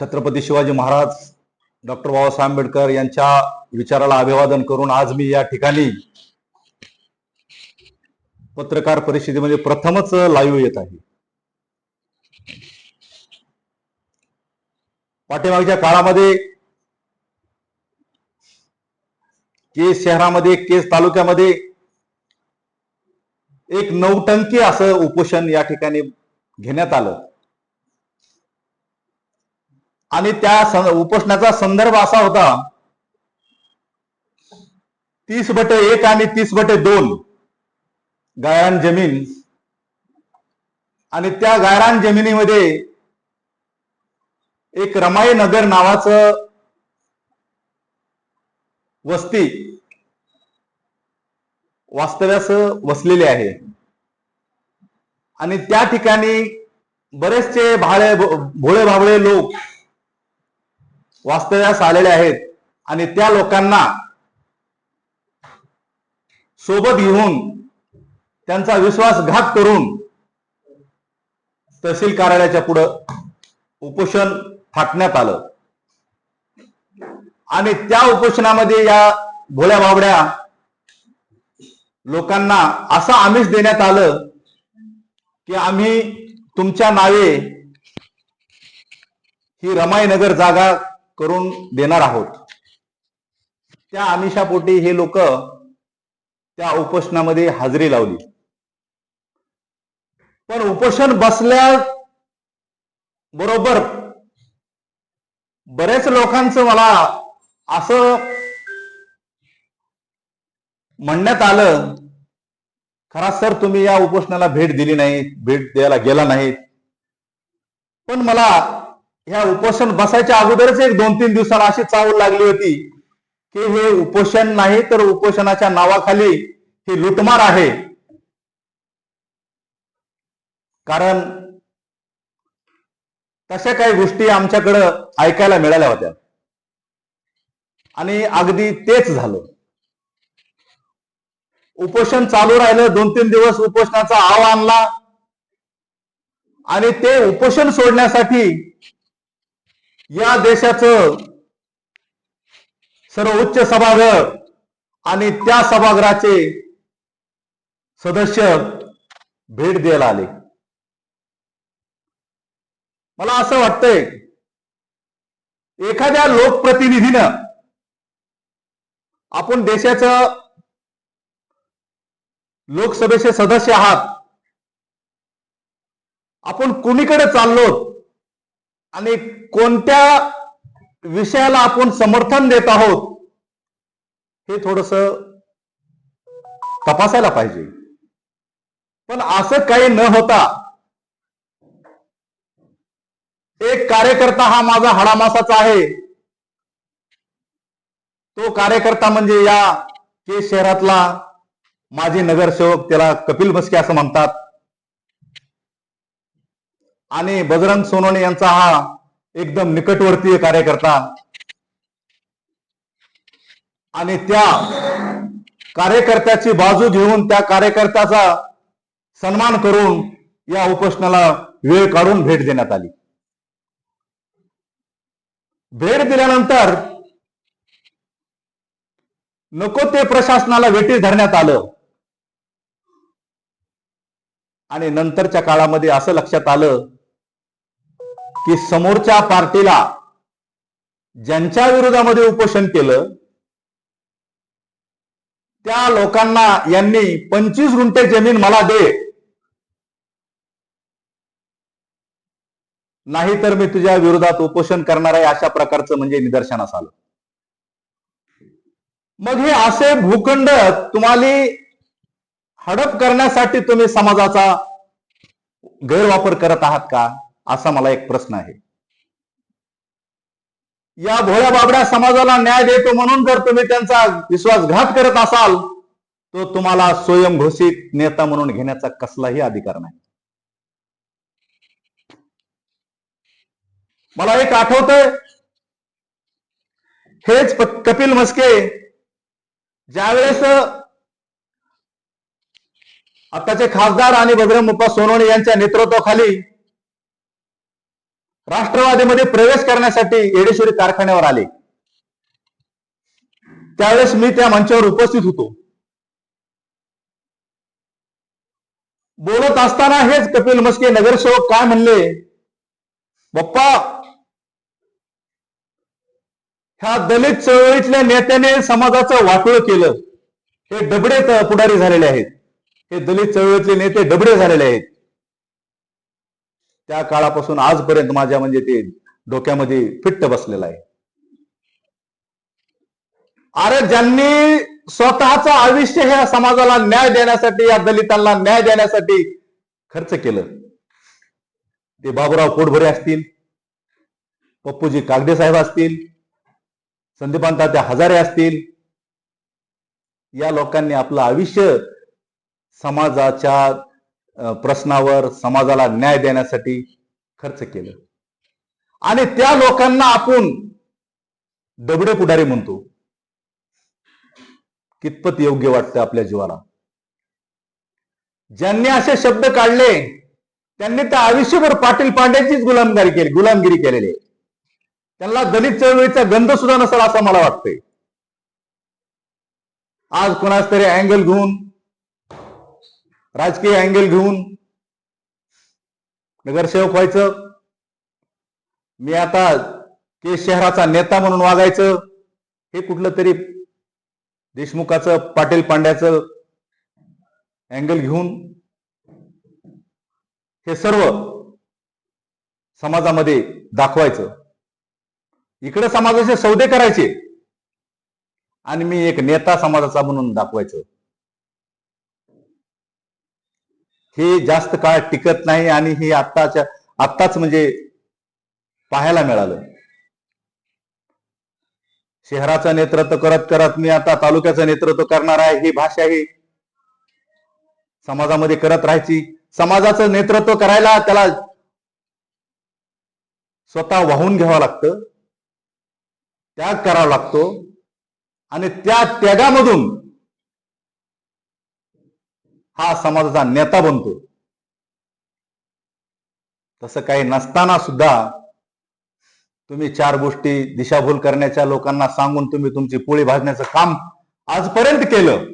Chhatrapati Shivaji Maharaj doctor Babasaheb Ambedkar यांच्या विचाराला अभिवादन करून आज मी या ठिकाणी पत्रकार परिषदेमध्ये प्रथमच लाईव्ह येत आहे. पाठीमागच्या काळामध्ये केस शहरामध्ये केस तालुक्यामध्ये एक नौटंकी असं उपोषण या ठिकाणी घेण्यात आलं. आणि त्या उपोषणाचा संदर्भ असा होता. तीस बटे एक आणि तीस बटे दोन. गायरान जमीन. आणि त्या गायरान जमिनीमध्ये एक रमाई नगर नावाचं वस्ती वास्तव्यास वसलेली आहे. आणि त्या ठिकाणी बरेचसे भाळे भोळे भाबळे लोक वास्तव्यास आलेले आहेत. आणि त्या लोकांना सोबत घेऊन त्यांचा विश्वासघात करून तहसील कार्यालयाच्या पुढं उपोषण थाटण्यात आलं. आणि त्या उपोषणामध्ये या भोळ्या बाबड्या लोकांना असं आमिष देण्यात आलं की आम्ही तुमच्या नावे ही रमाईनगर जागा करून देणार आहोत. त्या आमिषापोटी हे लोक त्या उपोषणामध्ये हजेरी लावली. पण उपोषण बसल्या बरोबर बरेच लोकांचं मला असं म्हणण्यात आलं खरा सर तुम्ही या उपोषणाला भेट दिली नाही भेट द्यायला गेला नाहीत. पण मला ह्या उपोषण बसायच्या अगोदरच एक दोन तीन दिवसाला अशी चावल लागली होती की हे उपोषण नाही तर उपोषणाच्या नावाखाली ही लुटमार आहे. कारण तशा काही गोष्टी आमच्याकडं ऐकायला मिळाल्या होत्या. आणि अगदी तेच झालं. उपोषण चालू राहिलं दोन तीन दिवस उपोषणाचा आव आणला. आणि ते उपोषण सोडण्यासाठी या देशाचं सर्वोच्च सभागृह आणि त्या सभागृहाचे सदस्य भेट द्यायला आले. मला असं वाटतंय एखाद्या लोकप्रतिनिधीनं आपण देशाचं लोकसभेचे सदस्य आहात आपण कुणीकडे चाललो आणि कोणत्या विषयाला आपण समर्थन देत आहोत हे थोडस तपासायला पाहिजे. पण असं काही न होता एक कार्यकर्ता हा माझा हाडामासाचा आहे. तो कार्यकर्ता म्हणजे या केस शहरातला माजी नगरसेवक त्याला कपिल मस्के असं म्हणतात. आणि बजरंग सोनवणे यांचा हा एकदम निकटवर्तीय कार्यकर्ता. आणि त्या कार्यकर्त्याची बाजू घेऊन त्या कार्यकर्त्याचा सन्मान करून या उपोषणाला वेळ काढून भेट देण्यात आली. भेट दिल्यानंतर नको ते प्रशासनाला वेटी धरण्यात आलं. आणि नंतरच्या काळामध्ये असं लक्षात आलं की समोरच्या पार्टीला ज्यांच्या विरोधामध्ये उपोषण केलं त्या लोकांना यांनी पंचवीस गुंठे जमीन मला दे. नाही तर मी तुझ्या विरोधात उपोषण करणार आहे अशा प्रकारचं म्हणजे निदर्शनास आलं. मग हे असे भूखंड तुम्हाला हडप करण्यासाठी तुम्ही समाजाचा गैरवापर करत आहात का? असा मला एक प्रश्न आहे. या भोळ्या बाबड्या समाजाला न्याय देतो म्हणून जर तुम्ही त्यांचा विश्वासघात करत असाल तो तुम्हाला स्वयंघोषित नेता म्हणून घेण्याचा कसलाही अधिकार नाही. मला एक आठवतंय हेच कपिल मस्के ज्यावेळेस आताचे खासदार आणि बजरंग मुप्पा सोनवणे यांच्या नेतृत्वाखाली राष्ट्रवादीमध्ये प्रवेश करण्यासाठी येडेश्वरी कारखान्यावर आले. त्यावेळेस मी त्या मंचावर उपस्थित होतो. बोलत असताना हेच कपिल मस्के नगरसेवक काय म्हणले? बाप्पा ह्या दलित चळवळीतल्या नेत्याने समाजाचं वाटोळ केलं. हे डबडे पुढारी झालेले आहेत. हे दलित चळवळीतले नेते डबडे झालेले आहेत. त्या काळापासून आजपर्यंत माझ्या म्हणजे ते डोक्यामध्ये फिट्ट बसलेलं आहे. अरे ज्यांनी स्वतःचं आयुष्य ह्या समाजाला न्याय देण्यासाठी या दलितांना न्याय देण्यासाठी खर्च केलं ते बाबुराव कोडभरे असतील पप्पूजी कागदे साहेब असतील संदीपांता त्या हजारे असतील या लोकांनी आपलं आयुष्य समाजाच्या प्रश्नावर समाजाला न्याय देण्यासाठी खर्च केलं. आणि त्या लोकांना आपण दबडे पुढारी म्हणतो. कितपत योग्य वाटतं आपल्या जीवाला? ज्यांनी असे शब्द काढले त्यांनी त्या आयुष्यभर पाटील पांड्यांचीच गुलामगिरी केली गुलामगिरी केलेली आहे. त्यांना दलित चळवळीचा गंध सुद्धा नसेल असं मला वाटतंय. आज कोणाच तरी अँगल घेऊन राजकीय अँगल घेऊन नगरसेवक व्हायचं. मी आता के शहराचा नेता म्हणून वागायचं. हे कुठलं तरी देशमुखाचं पाटील पांड्याचं अँगल घेऊन हे सर्व समाजामध्ये दाखवायचं. इकडे समाजाचे सौदे करायचे. आणि मी एक नेता समाजाचा म्हणून दाखवायचं. हे जास्त काळ टिकत नाही आणि हे आत्ताच्या आत्ताच म्हणजे पाहायला मिळालं. शहराचं नेतृत्व करत करत मी आता तालुक्याचं नेतृत्व करणार आहे ही भाषा ही समाजामध्ये करत राहायची. समाजाचं नेतृत्व करायला त्याला स्वतः वाहून घ्यावं लागतं. त्याग करावा लागतो. आणि त्या त्यागामधून हा समाजाचा नेता बनतो. तसं काही नसताना सुद्धा तुम्ही चार गोष्टी दिशाभूल करण्याच्या लोकांना सांगून तुम्ही तुमची पोळी भाजण्याचं काम आजपर्यंत केलं.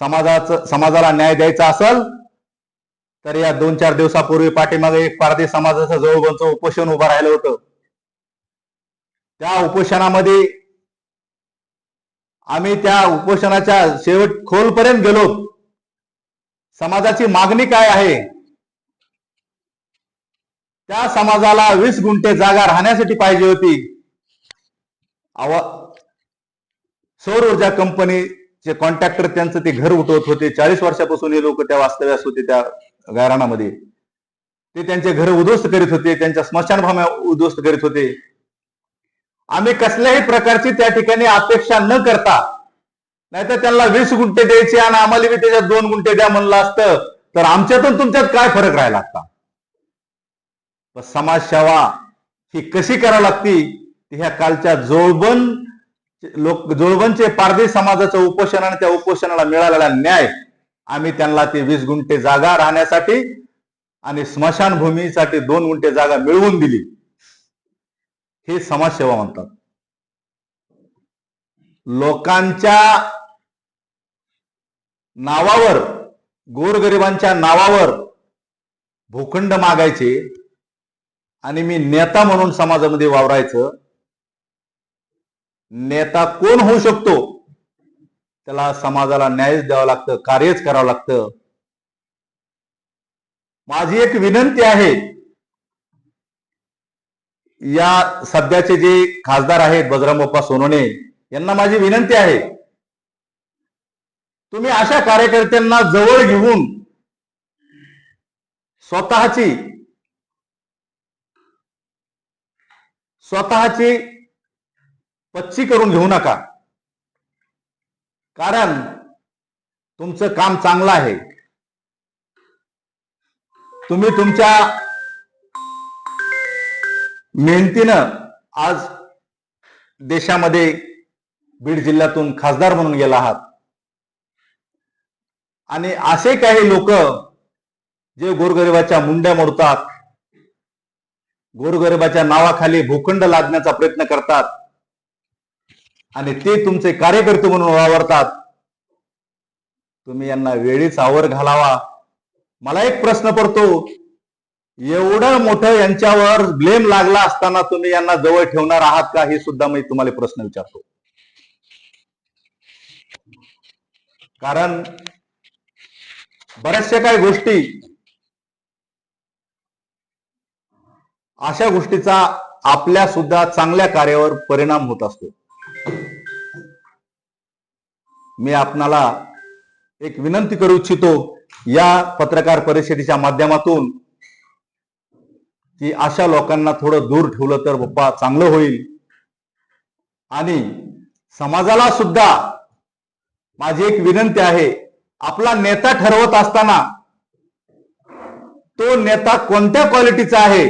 समाजाचं समाजाला न्याय द्यायचा असेल तर या दोन चार दिवसापूर्वी पाठीमागे एक पारधी समाजाचं जवळबंच उपोषण उभं राहिलं होतं. त्या उपोषणामध्ये आम्ही त्या उपोषणाच्या शेवट खोलपर्यंत गेलो. समाजाची मागणी काय आहे? त्या समाजाला वीस गुंठे जागा राहण्यासाठी पाहिजे होती. आवा सौर ऊर्जा कंपनीचे कॉन्ट्रॅक्टर त्यांचं ते घर उठवत होते. चाळीस वर्षापासून हे लोक त्या वास्तव्यास होते त्या घराणामध्ये ते त्यांचे घर उद्ध्वस्त करीत होते. त्यांच्या स्मशानभूम्या उद्ध्वस्त करीत होते. आम्ही कसल्याही प्रकारची त्या ठिकाणी अपेक्षा न करता नाहीतर त्यांना वीस गुंठे द्यायचे आणि आम्हाला बी त्याच्यात दोन गुंठे द्या म्हणलं असतं तर आमच्यातून तुमच्यात काय फरक राहिला लागता? समाज समाजसेवा ही कशी करावी लागती? ह्या कालच्या जोळबन लोक जोळबनचे पारधी समाजाचं उपोषण आणि त्या उपोषणाला मिळालेला न्याय आम्ही त्यांना ते वीस गुंठे जागा राहण्यासाठी आणि स्मशानभूमीसाठी दोन गुंठे जागा मिळवून दिली. हे समाजसेवा म्हणतात. लोकांच्या नावावर गोरगरिबांच्या नावावर भूखंड मागायचे आणि मी नेता म्हणून समाजामध्ये वावरायचं. नेता कोण होऊ शकतो? त्याला समाजाला न्यायच द्यावं लागतं कार्यच करावं लागतं. माझी एक विनंती आहे या सध्याचे जे खासदार आहेत बजरंग बाप्पा सोनोने यांना माझी विनंती आहे तुम्ही अशा कार्यकर्त्यांना जवळ घेऊन स्वतःची स्वतःची पच्ची करून घेऊ नका. कारण तुमचं काम चांगलं आहे. तुम्ही तुमच्या मेहनतीनं आज देशामध्ये बीड जिल्ह्यातून खासदार म्हणून गेला आहात. आणि असे काही लोक जे गोरगरिबाच्या मुंड्या मोडतात गोरगरिबाच्या नावाखाली भूखंड लादण्याचा प्रयत्न करतात आणि ते तुमचे कार्यकर्ते म्हणून वावरतात तुम्ही यांना वेळीच आवर घालावा. मला एक प्रश्न पडतो एवढं मोठं यांच्यावर ब्लेम लागला असताना तुम्ही यांना जवळ ठेवणार आहात का? हे सुद्धा मी तुम्हाला प्रश्न विचारतो. कारण बऱ्याचशा काही गोष्टी अशा गोष्टीचा आपल्या सुद्धा चांगल्या कार्यावर परिणाम होत असतो. मी आपणाला एक विनंती करू इच्छितो या पत्रकार परिषदेच्या माध्यमातून की अशा लोकांना थोडं दूर ठेवलं तर बाप्पा चांगलं होईल. आणि समाजाला सुद्धा माझी एक विनंती आहे आपला नेता ठरवत असताना तो नेता कोणत्या क्वालिटीचा आहे?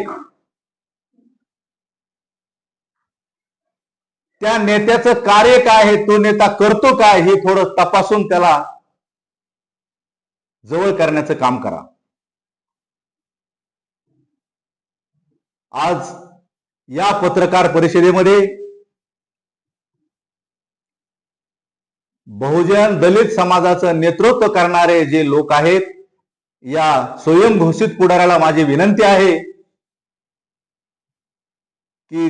त्या नेत्याचं कार्य काय आहे? तो नेता करतो काय? हे थोडं तपासून त्याला जवळ करण्याचं काम करा. आज या पत्रकार परिषदेमध्ये बहुजन दलित समाजाचं नेतृत्व करणारे जे लोक आहेत या स्वयंघोषित पुढाऱ्याला माझी विनंती आहे की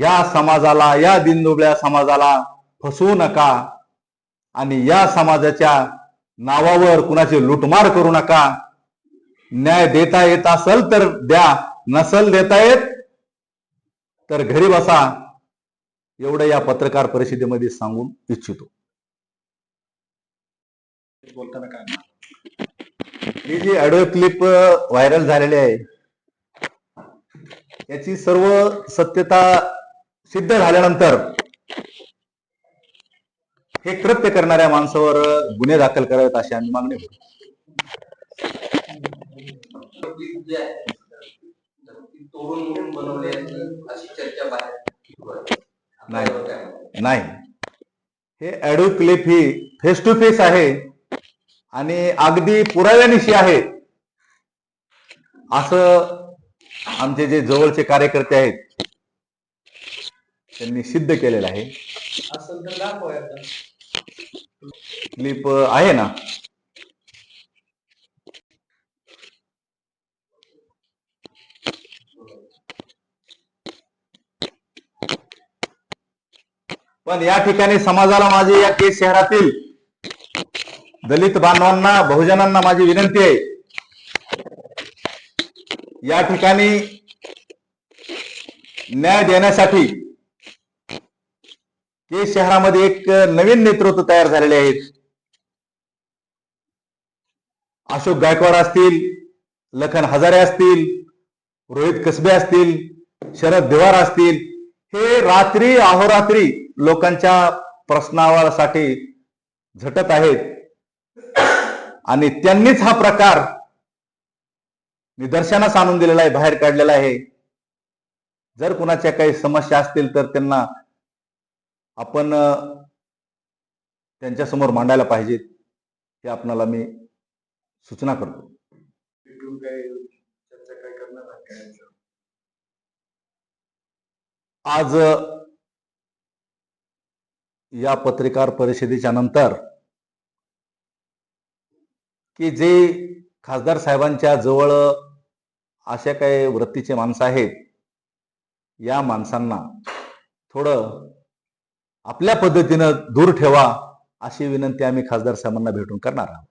या समाजाला या दिनदुबळ्या समाजाला फसवू नका आणि या समाजाच्या नावावर कुणाची लुटमार करू नका. न्याय देता येत असेल तर द्या. नसल देता येत तर घरी बसा. एवढं या पत्रकार परिषदेमध्ये सांगून इच्छितो. बोलताना काय ही जी ऑडिओ क्लिप व्हायरल झालेली आहे याची सर्व सत्यता सिद्ध झाल्यानंतर हे कृत्य करणाऱ्या माणसावर गुन्हे दाखल करावेत अशी आम्ही मागणी तोडून मोडून बनवली आहे अशी चर्चा बाहेर नाही. हे ऑडिओ क्लिप ही फेस टू फेस आहे आणि अगदी पुराव्यानिशी आहे. असं आमचे जे जवळचे कार्यकर्ते आहेत त्यांनी सिद्ध केलेलं आहे. क्लिप आहे ना? पण या ठिकाणी समाजाला माझी या केस शहरातील दलित बांधवांना बहुजनांना माझी विनंती आहे. या ठिकाणी न्याय देण्यासाठी केस शहरामध्ये एक नवीन नेतृत्व तयार झालेले आहेत. अशोक गायकवाड असतील लखन हजारे असतील रोहित कसबे असतील शरद देवार असतील हे रात्री अहोरात्री लोकांच्या प्रश्नावरसाठी झटत आहेत. आणि त्यांनीच हा प्रकार निदर्शनास आणून दिलेला आहे बाहेर काढलेला आहे. जर कुणाच्या काही समस्या असतील तर त्यांना आपण त्यांच्यासमोर मांडायला पाहिजेत हे आपणाला मी सूचना करतो भेटून काय चर्चा काय करणार आहे काय याच्यावर? आज या पत्रकार परिषदेच्या नंतर की जे खासदार साहेबांच्या जवळ अशा काही वृत्तीचे माणसं आहेत या माणसांना थोडं आपल्या पद्धतीनं दूर ठेवा अशी विनंती आम्ही खासदार साहेबांना भेटून करणार आहोत.